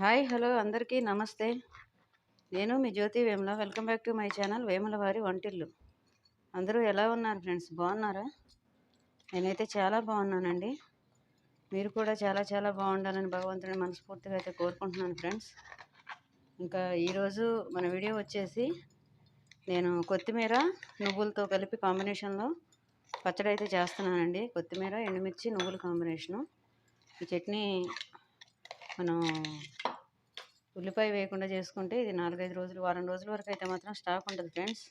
Hi hello అందరికీ నమస్తే. నేను మీ Jyothi Vemula. Welcome back to my channel Vemula వారి వంటిల్లు. అందరూ ఎలా ఉన్నారు ఫ్రెండ్స్? బాగున్నారా? నేనైతే చాలా బాగున్నానండి. మీరు కూడా చాలా చాలా బాగుండాలని భగవంతుని మనస్ఫూర్తిగా అయితే కోరుకుంటున్నాను ఫ్రెండ్స్. ఇంకా ఈరోజు మన వీడియో వచ్చేసి నేను కొత్తిమీర నువ్వులతో కలిపి కాంబినేషన్లో పచ్చడి అయితే చేస్తున్నానండి. కొత్తిమీర ఎండుమిర్చి నువ్వుల కాంబినేషను. ఈ చట్నీ మనం ఉల్లిపాయ వేయకుండా చేసుకుంటే ఇది నాలుగైదు రోజులు వారం రోజుల వరకు అయితే మాత్రం స్టాక్ ఉంటుంది ఫ్రెండ్స్.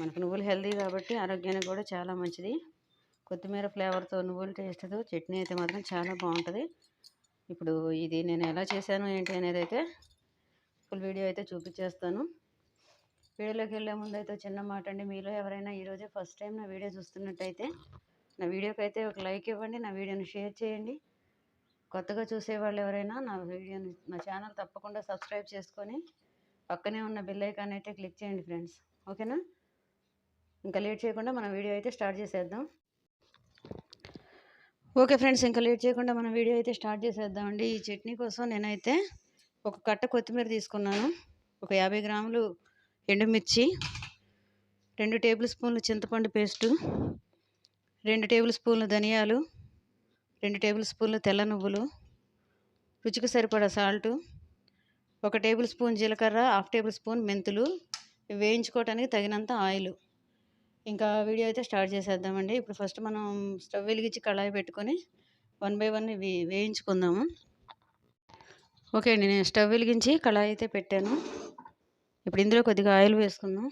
మనకు నువ్వులు హెల్దీ కాబట్టి ఆరోగ్యానికి కూడా చాలా మంచిది. కొత్తిమీర ఫ్లేవర్తో నువ్వులు టేస్ట్తో చట్నీ అయితే మాత్రం చాలా బాగుంటుంది. ఇప్పుడు ఇది నేను ఎలా చేశాను ఏంటి అనేది అయితే ఫుల్ వీడియో అయితే చూపించేస్తాను. వీడియోలోకి వెళ్ళే ముందు అయితే చిన్న మాట అండి. మీలో ఎవరైనా ఈరోజే ఫస్ట్ టైం నా వీడియో చూస్తున్నట్టయితే నా వీడియోకి అయితే ఒక లైక్ ఇవ్వండి నా వీడియోని షేర్ చేయండి. కొత్తగా చూసేవాళ్ళు ఎవరైనా నా వీడియోని నా ఛానల్ తప్పకుండా సబ్స్క్రైబ్ చేసుకొని పక్కనే ఉన్న బెల్ ఐకాన్ అయితే క్లిక్ చేయండి ఫ్రెండ్స్. ఓకేనా? ఇంకా లేట్ చేయకుండా మన వీడియో అయితే స్టార్ట్ చేసేద్దాం. ఓకే ఫ్రెండ్స్ ఇంకా లేట్ చేయకుండా మన వీడియో అయితే స్టార్ట్ చేసేద్దామండి ఈ చట్నీ కోసం నేనైతే ఒక కట్ట కొత్తిమీర తీసుకున్నాను. ఒక యాభై గ్రాములు ఎండుమిర్చి రెండు టేబుల్ స్పూన్లు చింతపండు పేస్టు రెండు టేబుల్ స్పూన్లు ధనియాలు రెండు టేబుల్ స్పూన్లు తెల్ల నువ్వులు రుచికి సరిపడా సాల్టు ఒక టేబుల్ స్పూన్ జీలకర్ర హాఫ్ టేబుల్ స్పూన్ మెంతులు వేయించుకోవటానికి తగినంత ఆయిల్. ఇంకా వీడియో అయితే స్టార్ట్ చేసేద్దామండి. ఇప్పుడు ఫస్ట్ మనం స్టవ్ వెలిగించి కళాయి పెట్టుకొని వన్ బై వన్ ఇవి వేయించుకుందాము. ఓకే అండి నేను స్టవ్ వెలిగించి కళాయి అయితే పెట్టాను. ఇప్పుడు ఇందులో కొద్దిగా ఆయిల్ వేసుకుందాం.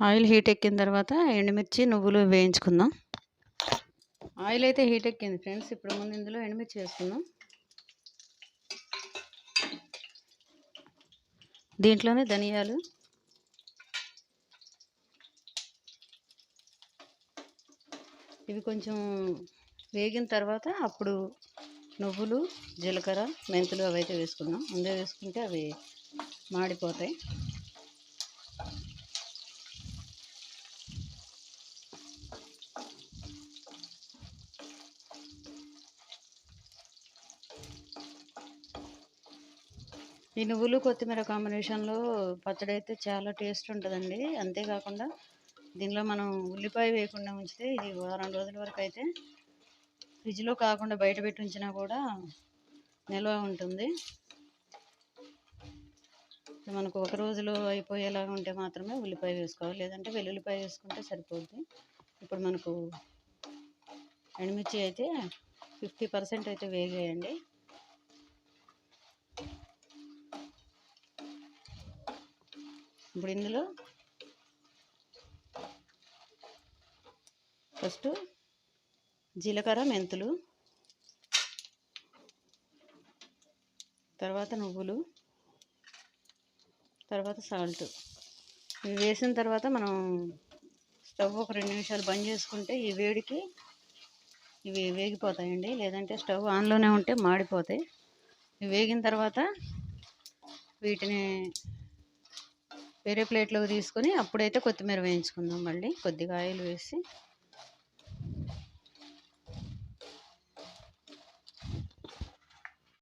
ఆయిల్ హీట్ ఎక్కిన తర్వాత ఎండుమిర్చి నువ్వులు వేయించుకుందాం. ఆయిల్ అయితే హీట్ ఎక్కింది ఫ్రెండ్స్. ఇప్పుడు ముందు ఇందులో ఎండుమిర్చి వేసుకుందాం. దీంట్లోనే ధనియాలు. ఇవి కొంచెం వేగిన తర్వాత అప్పుడు నువ్వులు జీలకర్ర మెంతులు అవి అయితే వేసుకుందాం. ముందే వేసుకుంటే అవి మాడిపోతాయి. ఈ నువ్వులు కొత్తిమీర కాంబినేషన్లో పచ్చడి అయితే చాలా టేస్ట్ ఉంటుందండి. అంతేకాకుండా దీనిలో మనం ఉల్లిపాయ వేయకుండా ఉంచితే ఇది వారం రోజుల వరకు అయితే ఫ్రిడ్జ్లో కాకుండా బయట పెట్టి ఉంచినా కూడా నిల్వ ఉంటుంది. మనకు ఒక రోజులో అయిపోయేలాగా ఉంటే మాత్రమే ఉల్లిపాయ వేసుకోవాలి. లేదంటే వెల్లుల్లిపాయ వేసుకుంటే సరిపోద్ది. ఇప్పుడు మనకు ఎండుమిర్చి అయితే ఫిఫ్టీ పర్సెంట్ అయితే వేగేయండి. ఇప్పుడు ఇందులో ఫస్ట్ జీలకర్ర మెంతులు తర్వాత నువ్వులు తర్వాత సాల్ట్. ఇవి వేసిన తర్వాత మనం స్టవ్ ఒక రెండు నిమిషాలు బంద్ చేసుకుంటే ఈ వేడికి ఇవి వేగిపోతాయండి. లేదంటే స్టవ్ ఆన్లోనే ఉంటే మాడిపోతాయి. ఇవి వేగిన తర్వాత వీటిని వేరే ప్లేట్లోకి తీసుకొని అప్పుడైతే కొత్తిమీర వేయించుకుందాం మళ్ళీ. కొద్దిగా ఆయిల్ వేసి.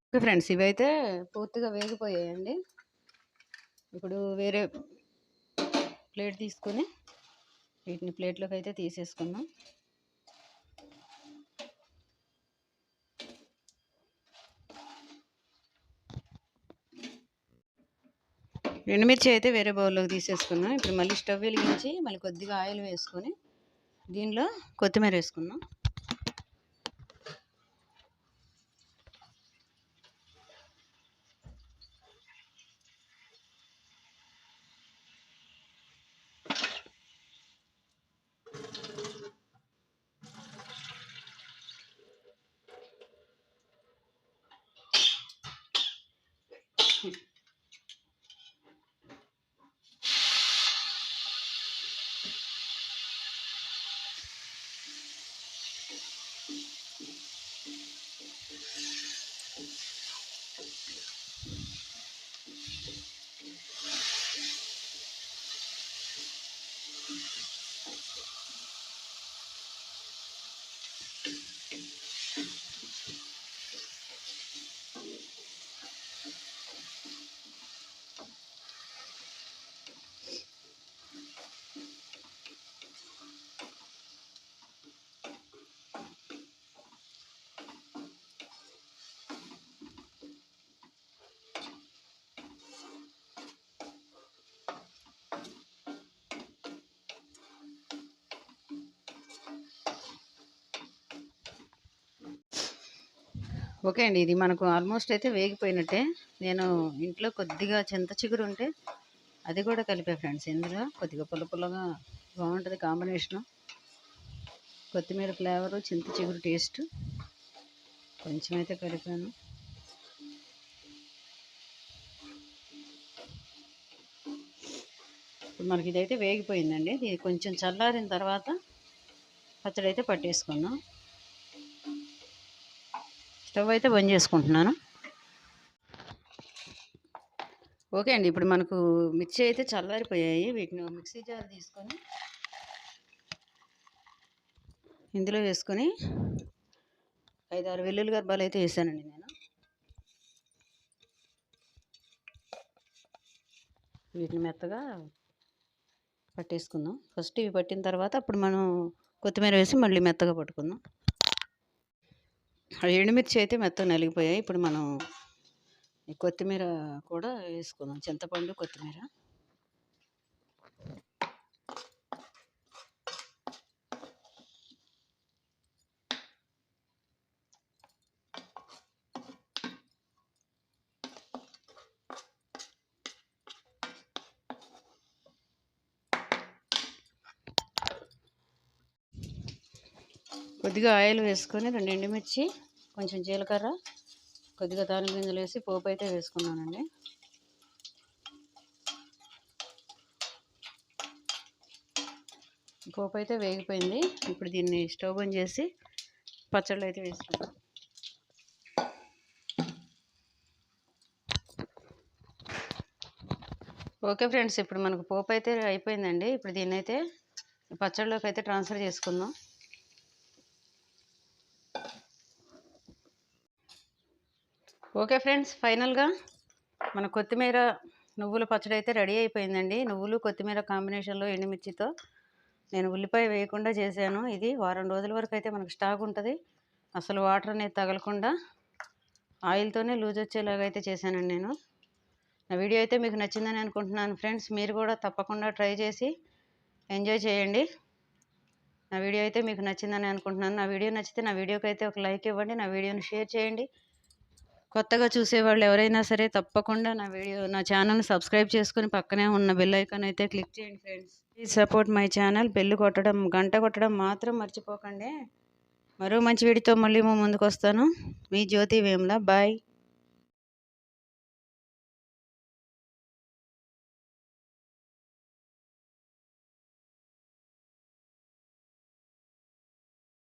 ఓకే ఫ్రెండ్స్ ఇవైతే పూర్తిగా వేగిపోయాయండి. ఇప్పుడు వేరే ప్లేట్ తీసుకొని వీటిని ప్లేట్లోకి అయితే తీసేసుకుందాం. ఎండుమిర్చి అయితే వేరే బౌల్లోకి తీసేసుకున్నాం. ఇప్పుడు మళ్ళీ స్టవ్ వెలిగించి మళ్ళీ కొద్దిగా ఆయిల్ వేసుకొని దీనిలో కొత్తిమీర వేసుకున్నాం Thank you. ఓకే అండి. ఇది మనకు ఆల్మోస్ట్ అయితే వేగిపోయినట్టే. నేను ఇంట్లో కొద్దిగా చింత చిగురు ఉంటే అది కూడా కలిపా ఫ్రెండ్స్. ఇందులో కొద్దిగా పుల్ల పుల్లగా బాగుంటుంది కాంబినేషను. కొత్తిమీర ఫ్లేవరు చింత చిగురు టేస్ట్ కొంచెం అయితే కలిపాను మనకి ఇదైతే వేగిపోయిందండి. ఇది కొంచెం చల్లారిన తర్వాత పచ్చడి అయితే పట్టేసుకున్నాం. స్టవ్ అయితే బంద్ చేసుకుంటున్నాను. ఓకే అండి ఇప్పుడు మనకు మిర్చి అయితే చల్లారిపోయాయి. వీటిని మిక్సీ జార్ తీసుకొని ఇందులో వేసుకొని ఐదారు వెల్లుల్లి గర్భాలు అయితే వేసానండి నేను. వీటిని మెత్తగా పట్టేసుకుందాం. ఫస్ట్ ఇవి పట్టిన తర్వాత అప్పుడు మనం కొత్తిమీర వేసి మళ్ళీ మెత్తగా పట్టుకుందాం. ఎండుమిర్చి అయితే మెత్తగా నలిగిపోయాయి. ఇప్పుడు మనం ఈ కొత్తిమీర కూడా వేసుకుందాం. చింతపండు కొత్తిమీర. కొద్దిగా ఆయిల్ వేసుకొని రెండు ఎండుమిర్చి కొంచెం జీలకర్ర కొద్దిగా దాని గింజలు వేసి పోపు అయితే వేసుకున్నానండి. పోపు అయితే వేగిపోయింది. ఇప్పుడు దీన్ని స్టవ్ బంద్ చేసి పచ్చళ్ళు అయితే వేసుకున్నాం ఓకే ఫ్రెండ్స్ ఇప్పుడు మనకు పోపు అయితే అయిపోయిందండి. ఇప్పుడు దీన్ని అయితే పచ్చళ్ళలోకి అయితే ట్రాన్స్ఫర్ చేసుకుందాం. ఓకే ఫ్రెండ్స్ ఫైనల్గా మన కొత్తిమీర నువ్వుల పచ్చడి అయితే రెడీ అయిపోయిందండి. నువ్వులు కొత్తిమీర కాంబినేషన్లో ఎండుమిర్చితో నేను ఉల్లిపాయ వేయకుండా చేశాను. ఇది వారం రోజుల వరకు అయితే మనకు స్టాక్ ఉంటుంది. అసలు వాటర్ అనేది తగలకుండా ఆయిల్తోనే లూజ్ వచ్చేలాగా అయితే చేశానండి నేను. నా వీడియో అయితే మీకు నచ్చిందని అనుకుంటున్నాను ఫ్రెండ్స్. మీరు కూడా తప్పకుండా ట్రై చేసి ఎంజాయ్ చేయండి. నా వీడియో అయితే మీకు నచ్చిందని అనుకుంటున్నాను. నా వీడియో నచ్చితే నా వీడియోకి అయితే ఒక లైక్ ఇవ్వండి. నా వీడియోని షేర్ చేయండి. కొత్తగా చూసేవాళ్ళు ఎవరైనా సరే తప్పకుండా నా వీడియో నా ఛానల్ని సబ్స్క్రైబ్ చేసుకుని పక్కనే ఉన్న బెల్ ఐకాన్ అయితే క్లిక్ చేయండి friends. Please support my channel bell కొట్టడం గంట కొట్టడం మాత్రం మర్చిపోకండి. మరో మంచి వీడియోతో మళ్ళీ ముందుకు వస్తాను. మీ జ్యోతి వేమ్లా. బాయ్